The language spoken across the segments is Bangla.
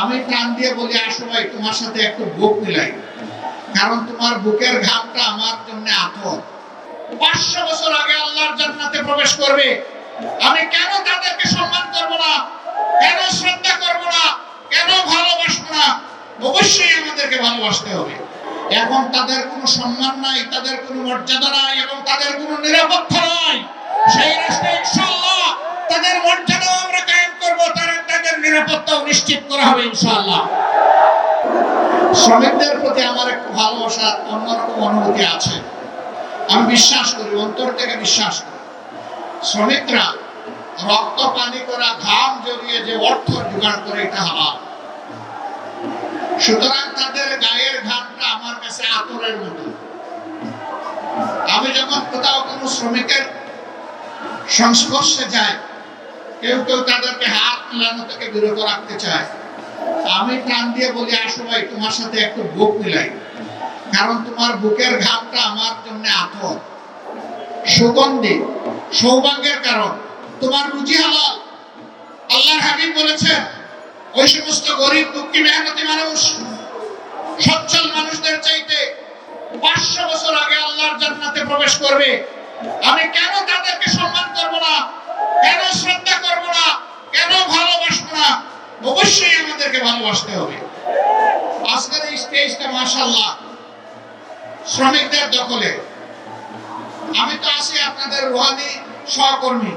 আমি প্রাণ দিয়ে বলি আসো ভাই তোমার সাথে একটু বুক মিলাই। কারণ তোমার বুকের ঘামটা আমার জন্য আতর। পাঁচশো বছর আগে আল্লাহর জান্নাতে প্রবেশ করবে। আমি কেন তাদেরকে সম্মান করব না? কেন শ্রদ্ধা করব না? কেন ভালোবাসবো না? অবশ্যই আমাদেরকে ভালোবাসতে হবে। এখন তাদের কোনো সম্মান নাই, তাদের কোনো মর্যাদা নাই এবং তাদের কোনো নিরাপত্তা নাই। সেই রাষ্ট্রে ইনশাআল্লাহ তাদের মর্যাদা আমরা কায়েম করব তাদের তাদের নিরাপত্তাও নিশ্চিত ইনশাআল্লাহ। শ্রমিকদের প্রতি আমার একটু ভালোবাসা, অন্যরকম অনুভূতি আছে। আমি বিশ্বাস করি, অন্তর থেকে বিশ্বাস করি। শ্রমিকরা রক্ত, পানি করা, ঘাম জড়িয়ে যে অর্থ জোগাড় করে এটা হালাল। সুতরাং তাদের গায়ের ঘামটা আমার কাছে আতরের মতো। আমি যখন কোথাও কোনো শ্রমিকের সংস্পর্শে যাই, কেউ কেউ তাদেরকে হাত মিলানো থেকে বিরত রাখতে চায়। আমি প্রাণ দিয়ে বলি, আসো ভাই, তোমার সাথে একটু বুক মিলাই। কারণ তোমার বুকের ঘামটা আমার জন্য আতর। সুগন্ধি, সৌভাগ্যের কারণ। তোমার রুচি হালাল। আল্লাহর হাবিব বলেছেন, ওই সমস্ত গরিব, দুঃখী, মেহনতি মানুষ, সচ্ছল মানুষদের চাইতে পাঁচশো বছর আগে আল্লাহর জান্নাতে প্রবেশ করবে। আমি কেন তাদেরকে সম্মান করব না? কেন শ্রদ্ধা করব না? কেন ভালোবাসবো না? অবশ্যই আমাদেরকে ভালোবাসতে হবে। আজকের এই স্টেজটা মাশাল্লাহ শ্রমিকদের দখলে। আমি তো আছি আপনাদের রুহানি সহকর্মী,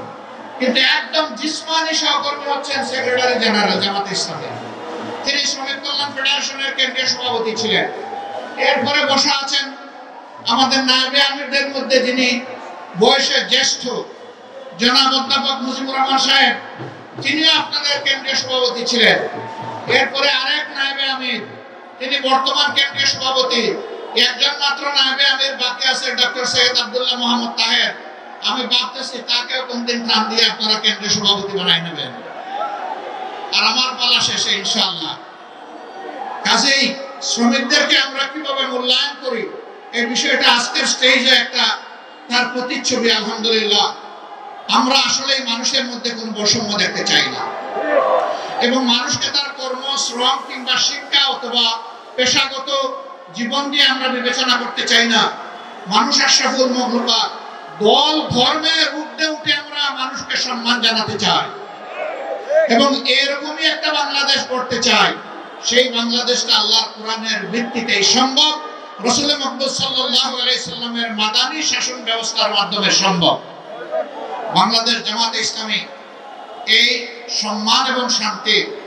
কিন্তু একদম জিসমানি সহকর্মী হচ্ছেন সেক্রেটারি জেনারেল জামাত ইসলামী তিনি শ্রমিক কল্যাণ ফেডারেশনের কেন্দ্রীয় সভাপতি ছিলেন। এরপরে বসা আছেন আমাদের নায়বে আমিরদের মধ্যে যিনি বয়সে জ্যেষ্ঠ, জনাব অধ্যাপক মুজিবুর রহমান সাহেব, তিনিও আপনাদের কেন্দ্রীয় সভাপতি ছিলেন। এরপরে আরেক নায়বে আমির, তিনি বর্তমান কেন্দ্রীয় সভাপতি। একজন মাত্র নায়বে আমির, বাকি আছে ডক্টর সৈয়দ আব্দুল্লাহ মোহাম্মদ তাহের। আমি ভাবতেছি তাকেও কোনদিন প্রাণ দিয়ে আপনারা কেন্দ্রীয় সভাপতি বানাই নেবেন। আর আমার পালা শেষে ইনশাআল্লাহ। কাজেই শ্রমিকদেরকে আমরা কীভাবে মূল্যায়ন করি, এই বিষয়টা আজকের স্টেজে একটা তার প্রতিচ্ছবি, আলহামদুলিল্লাহ। আমরা আসলে মানুষের মধ্যে কোনো বৈষম্য দেখতে চাই না। এবং মানুষকে তার কর্ম শ্রম কিংবা শিক্ষা অথবা পেশাগত জীবন দিয়ে আমরা বিবেচনা করতে চাই না। দল ধর্মের ঊর্ধ্বে উঠে আমরা মানুষকে সম্মান জানাতে চাই এবং এরকমই একটা বাংলাদেশ করতে চাই। সেই বাংলাদেশটা কোরআনের সম্ভব। রসুল মকবুল মাদানী শাসন ব্যবস্থার মাধ্যমে সম্ভব। বাংলাদেশ জামাত ইসলামী এই সম্মান এবং শান্তি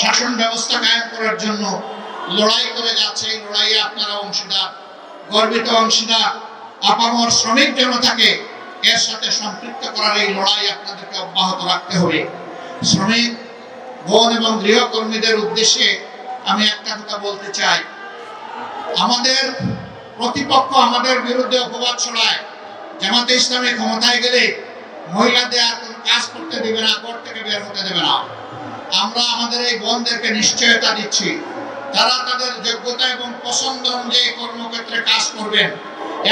শাসন ব্যবস্থা কায়েম করার জন্য লড়াই করে যাচ্ছে। এই লড়াইয়ে আপনারা অংশীদার, গর্বিত অংশীদার, আপামর শ্রমিক জনতাকে এর সাথে সম্পৃক্ত করার এই লড়াই আপনাদেরকে অব্যাহত রাখতে হবে। শ্রমিক, বোন এবং গৃহকর্মীদের উদ্দেশ্যে আমি একটা কথা বলতে চাই। আমাদের প্রতিপক্ষ আমাদের বিরুদ্ধে অপবাদ ছড়ায়। জামাতে ইসলামী ক্ষমতায় গেলে মহিলাদের আর কোনো কাজ করতে দেবে না, ঘর থেকে বের হতে দেবে না। আমরা আমাদের এই বোনদেরকে নিশ্চয়তা দিচ্ছি। তারা তাদের যোগ্যতা এবং পছন্দ অনুযায়ী কর্মক্ষেত্রে কাজ করবেন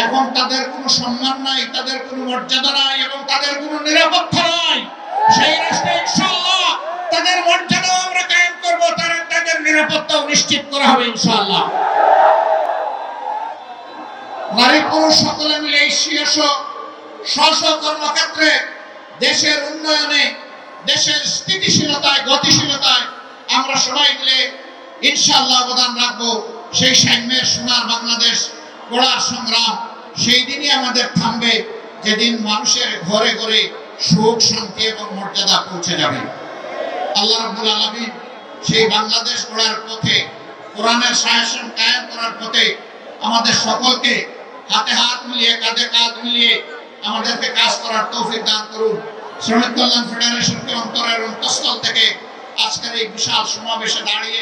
এখন তাদের কোনো সম্মান নাই, তাদের কোনো মর্যাদা নাই, এবং তাদের কোনো নিরাপত্তা নাই, সেই রাষ্ট্রে ইনশাআল্লাহ তাদের মর্যাদাও আমরা কায়েম করব, তারা তাদের নিরাপত্তাও নিশ্চিত করা হবে ইনশাআল্লাহ। নারী পুরুষ সকলে মিলে এই শীর্ষ স্ব কর্মক্ষেত্রে দেশের উন্নয়নে দেশের স্থিতিশীলতায়, গতিশীলতায় আমরা সবাই মিলে ইনশাআল্লাহ অবদান রাখব। সেই সাম্যের সোনার বাংলাদেশ গড়ার সংগ্রাম সেই দিনই আমাদের থামবে, যেদিন মানুষের ঘরে ঘরে সুখ, শান্তি এবং মর্যাদা পৌঁছে যাবে। আল্লাহ রাব্বুল আলামিন সেই বাংলাদেশ গড়ার পথে, কোরআনের শাসন কায়েম করার পথে আমাদের সকলকে হাতে হাত মিলিয়ে, কাঁধে কাঁধ মিলিয়ে আমাদেরকে করার তৌফিক দান করুন। শ্রমিক কল্যাণ ফেডারেশনকে অন্তরের অন্তঃস্থল থেকে আজকের এই বিশাল সমাবেশে দাঁড়িয়ে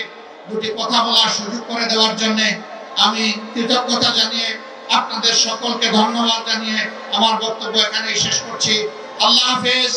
দুটি কথা বলার সুযোগ করে দেওয়ার জন্য আমি কৃতজ্ঞতা জানিয়ে আপনাদের সকলকে ধন্যবাদ জানিয়ে আমার বক্তব্য এখানেই শেষ করছি। আল্লাহ হাফেজ।